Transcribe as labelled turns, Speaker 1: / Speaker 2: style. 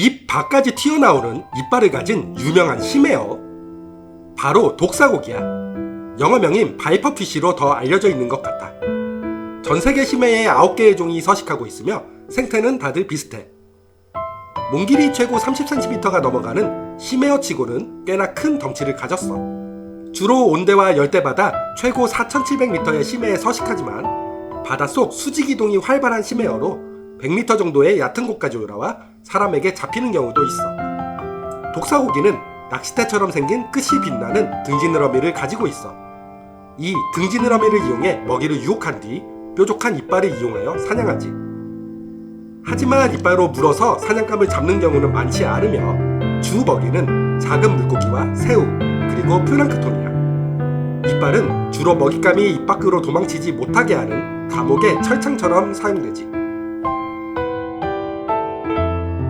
Speaker 1: 입 밖까지 튀어나오는 이빨을 가진 유명한 심해어. 바로 독사고기야. 영어명인 바이퍼피쉬로 더 알려져 있는 것 같아. 전 세계 심해에 9개의 종이 서식하고 있으며 생태는 다들 비슷해. 몸길이 최고 30cm가 넘어가는 심해어치고는 꽤나 큰 덩치를 가졌어. 주로 온대와 열대바다 최고 4,700m의 심해에 서식하지만 바닷속 수직 이동이 활발한 심해어로 100m 정도의 얕은 곳까지 올라와 사람에게 잡히는 경우도 있어. 독사고기는 낚싯대처럼 생긴 끝이 빛나는 등지느러미를 가지고 있어. 이 등지느러미를 이용해 먹이를 유혹한 뒤 뾰족한 이빨을 이용하여 사냥하지. 하지만 이빨로 물어서 사냥감을 잡는 경우는 많지 않으며 주 먹이는 작은 물고기와 새우 그리고 플랑크톤이야. 이빨은 주로 먹잇감이 입 밖으로 도망치지 못하게 하는 감옥의 철창처럼 사용되지.